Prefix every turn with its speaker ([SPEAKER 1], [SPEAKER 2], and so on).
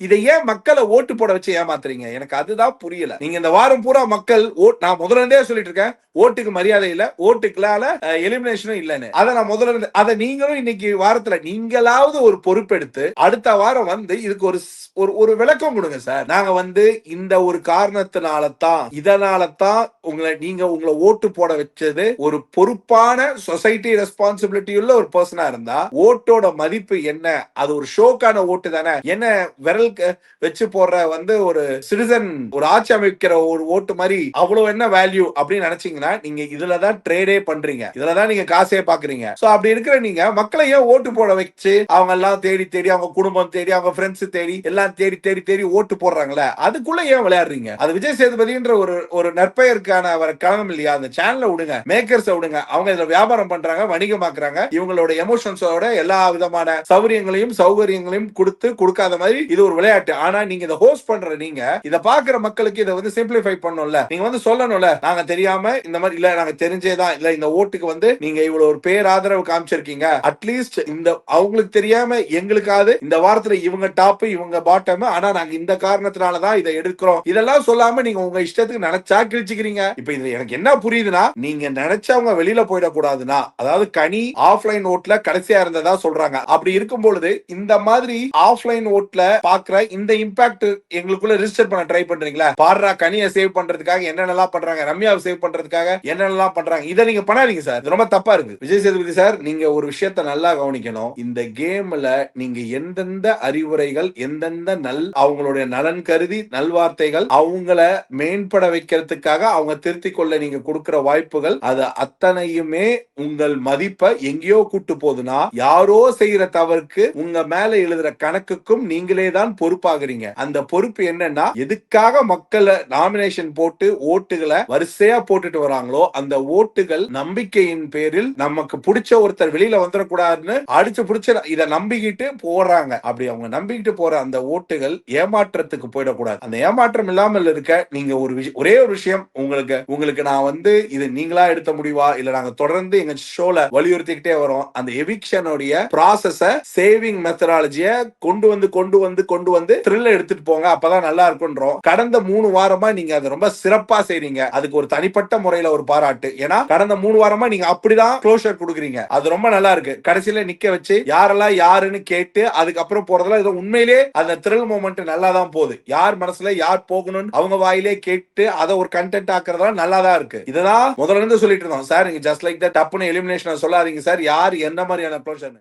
[SPEAKER 1] இதை ஏன் மக்களை ஓட்டு போட வச்சு ஏமாத்துறீங்க. எனக்கு அதுதான் புரியல. நீங்க இந்த வாரம் பூரா மக்கள் ஓட் நான் முதல்ல இருந்தே சொல்லிட்டு இருக்கேன். ஓட்டுக்கு மரியாதை இல்ல. ஓட்டுக்குலால எலிமினேஷனும் இல்லைன்னு. அதை நான் முதல்ல இருந்து அதை நீங்களும் இன்னைக்கு வாரத்துல நீங்களாவது ஒரு பொறுப்பெடுத்து அடுத்த வாரம் வந்து இதுக்கு ஒரு ஒரு ஒரு விளக்கம் கொடுங்க சார். நாங்க வந்து இந்த ஒரு காரணத்தினால தான் இதனால தான் உங்களை நீங்க உங்களை ஓட்டு போட வச்சது ஒரு பொறுப்பான சொசைட்டி ரெஸ்பான்சிபிலிட்டி உள்ள ஒரு பர்சனா இருந்தா ஓட்டோட மதிப்பு என்ன? அது ஒரு ஷோக்கான ஓட்டு தானே. என்ன விரல் மக்கள் வச்சு போடுற வந்து ஒரு சிட்டிசன் ஒரு ஆட்சி அமைக்கிற ஒரு ஓட்டு மாதிரி அவ்வளவு என்ன வேல்யூ அப்படின்னு நினைச்சீங்கன்னா நீங்க இதுலதான் ட்ரேடே பண்றீங்க. இதுலதான் நீங்க காசே பாக்குறீங்க. சோ அப்படி இருக்கிற நீங்க மக்களை ஏன் ஓட்டு போட வச்சு அவங்க எல்லாம் தேடி தேடி அவங்க குடும்பம் தேடி அவங்க ஃப்ரெண்ட்ஸ் தேடி எல்லாம் தேடி தேடி தேடி ஓட்டு போடுறாங்களே? அதுக்குள்ள ஏன் விளையாடுறீங்க? அது விஜய் சேதுபதின்ற ஒரு ஒரு நற்பெயருக்கான அவர் களம் இல்லையா? அந்த சேனல விடுங்க மேக்கர்ஸ் விடுங்க. அவங்க இதுல வியாபாரம் பண்றாங்க வணிகமாக்குறாங்க. இவங்களோட எமோஷன்ஸோட எல்லா விதமான சௌகரியங்களையும் சௌகரியங்களையும் கொடுத்து கொடுக்காத மாதிரி இது ஒரு விளையாட்டு. ஆனா நீங்க இதை ஹோஸ்ட் பண்ற நீங்க இதை பாக்குற மக்களுக்கு இதை வந்து சிம்பிளிஃபை பண்ணும்ல. நீங்க வந்து சொல்லணும்ல நாங்க தெரியாம இந்த மாதிரி இல்ல நாங்க தெரிஞ்சேதான் இல்ல இந்த ஓட்டுக்கு வந்து நீங்க இவ்வளவு ஒரு பேர் ஆதரவு காமிச்சிருக்கீங்க அட்லீஸ்ட் இந்த அவங்களுக்கு தெரியாம எங்களுக்காவது இந்த வாரத்துல இவங்க டாப் இவங்க பாட்டம் ஆனா நாங்க இந்த காரணத்தினாலதான் இதை எடுக்கிறோம். இதெல்லாம் சொல்லாம நீங்க உங்க இஷ்டத்துக்கு நினைச்சா கிழிச்சுக்கிறீங்க. இப்ப இது எனக்கு என்ன புரியுதுன்னா நீங்க நினைச்சவங்க வெளியில போயிடக்கூடாதுன்னா அதாவது கனி ஆஃப்லைன் ஓட்ல கடைசியா இருந்ததா சொல்றாங்க. அப்படி இருக்கும் பொழுது இந்த மாதிரி ஆஃப்லைன் ஓட்ல பாக்குற இந்த இம்பாக்ட் எங்களுக்குள்ள ரிஜிஸ்டர் பண்ண ட்ரை பண்றீங்களா? பாடுறா கனியை சேவ் பண்றதுக்காக என்னென்னலாம் பண்றாங்க? ரம்யாவை சேவ் பண்றதுக்காக என்னென்னலாம் பண்றாங்க? இதை நீங்க பண்ணாதீங்க சார் இது ரொம்ப தப்பா இருக்கு. விஜய் சேதுபதி சார் நீங்க ஒரு விஷயத்த நல்லா கவனிக்கணும். இந்த கேம்ல நீங்க எந்தெந்த அறிவுரைகள் எந்தெந்த நல் அவங்களுடைய நலன் கருதி நல்வார்த்தைகள் அவங்கள மேம்பட வைக்கிறதுக்காக அவங்க திருத்திக் கொள்ள நீங்க கொடுக்கிற வாய்ப்புகள் அது அத்தனையுமே உங்கள் மதிப்பை எங்கேயோ கூட்டு போகுதுன்னா யாரோ செய்யற தவறுக்கு உங்க மேல எழுதுற கணக்குக்கும் நீங்களே தான் பொறுப்பாகிறீங்க. அந்த பொறுப்பு என்னன்னா எதுக்காக மக்களை நாமினேஷன் போட்டு ஓட்டுகளை வரிசையா போட்டுட்டு வராங்களோ அந்த ஓட்டுகள் நம்பிக்கையின் பேரில் நமக்கு பிடிச்ச ஒருத்தர் வெளியில வந்துடக்கூடாதுன்னு அடிச்சு பிடிச்ச இதை நம்பிக்கிட்டு போடுறாங்க அப்படி அவங்க நம்பிக்கிட்டு போற அந்த ஓட்டுகள் ஏமாற்றத்துக்கு போயிடக்கூடாது. அந்த ஏமாற்றம் இல்லாமல் இருக்க நீங்க ஒரு விஷயம் ஒரே ஒரு விஷயம் உங்களுக்கு உங்களுக்கு நான் வந்து இது நீங்களா எடுத்த முடிவா? இல்ல நாங்க தொடர்ந்து எங்க ஷோல வலியுறுத்திக்கிட்டே வரோம். அந்த எவிக்ஷனுடைய ப்ராசஸ சேவிங் மெத்தடாலஜிய கொண்டு வந்து கொண்டு வந்து கொண்டு வந்து த்ரில்ல எடுத்துட்டு போங்க அப்பதான் நல்லா இருக்கும்ன்றோம் கடந்த மூணு வாரமா நீங்க அதை ரொம்ப சிறப்பா செய்றீங்க. அதுக்கு ஒரு தனிப்பட்ட முறையில ஒரு பாராட்டு. ஏன்னா கடந்த மூணு வாரமா நீங்க அப்படிதான் க்ளோஷர் கொடுக்குறீங்க. அது ரொம்ப நல்லா இருக்கு. கடைசியில நிக்க வச்சு யாரெல்லாம் யாருன்னு கேட்டு அதுக்கப்புறம் போறதெல்லாம் இது உண்மையிலே அந்த த்ரில் மூமெண்ட் நல்லா தான் போகுது. யார் மனசுல யார் போகணும்னு அவங்க வாயிலே கேட்டு அதை ஒரு கண்டென்ட் ஆக்குறதெல்லாம் நல்லா தான் இருக்கு. இதுதான் முதல்ல இருந்து சொல்லிட்டு இருந்தோம். சார் நீங்க ஜஸ்ட் லைக் தட் டப்புன்னு எலிமினேஷன் சொல்லாதீங்க. சார் யார் என்ன மாதிரியான க்ளோஷர்